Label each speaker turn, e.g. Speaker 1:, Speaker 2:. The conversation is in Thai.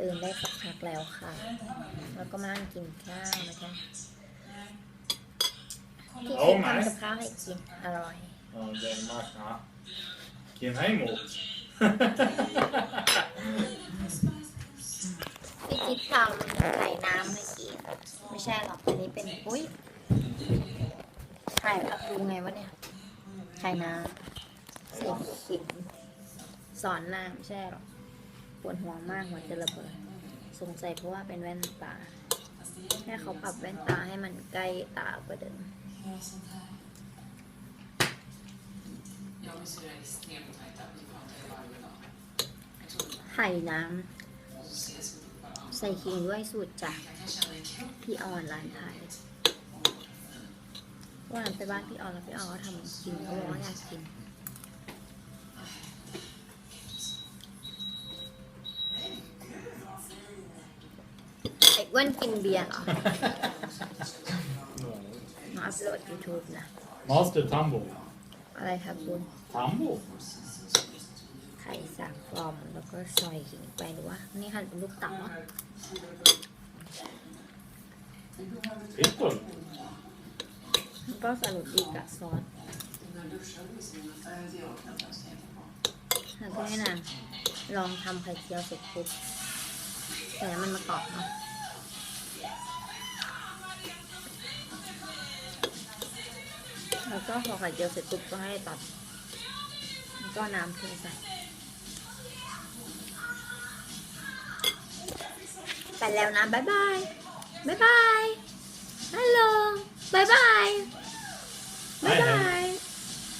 Speaker 1: ตื่นได้สักพักแล้วค่ะ แล้วก็มานั่งกินข้าวนะคะพี่
Speaker 2: โอ้
Speaker 1: คิด
Speaker 2: ไหม
Speaker 1: ทำกับข้าวให้กินอร่อย
Speaker 2: Ja, det är Marta. Kim Heimo.
Speaker 1: พี่คิดทำไข่น้ำให้กินไม่ใช่หรอกอันนี้เป็นอุ้ยไข่อะดูไงวะเนี่ยไข่น้ำใส่ขิงสอนนางไม่ใช่หรอก ปวดหัวมากหัวจะระเบิดสงสัยเพราะว่าเป็นแว่นตาแค่เขาปรับแว่นตาให้มันใกล้ตากว่าเดิมไข่น้ำ ใส่ขิงด้วยสูตรจากพี่ออนร้านไทยวันนั้นไปบ้านพี่ออนแล้วพี่ออนก็ทำกินเขาบอกว่าอยากกิน อ้อ้วนกินเบียร์เหรอ มาอัพโหลด YouTube นะ
Speaker 2: Master Tambo.
Speaker 1: อะไรครับคุณ
Speaker 2: Tambo?
Speaker 1: ไข่สักกลอมแล้วก็ซอยขิงไปหรือว่า นี่หั่นเป็นลูกเต๋าอะ
Speaker 2: Pitbull?
Speaker 1: แล้วก็สลัดดีกับซอส
Speaker 3: när duschar vi så mina färger jag knappt ens tänka på.
Speaker 1: แล้วก็ให้นางลองทำไข่เจียวเสร็จปุ๊บแต่น้ำมันมากรอบเนาะ แล้วก็พอไข่เจียวเสร็จปุ๊บก็ให้ตัดแล้วก็น้ำเทใส่ไปแล้วนะ บ๊ายบาย บ๊ายบาย ฮัลโหล บ๊ายบายบ๊ายบาย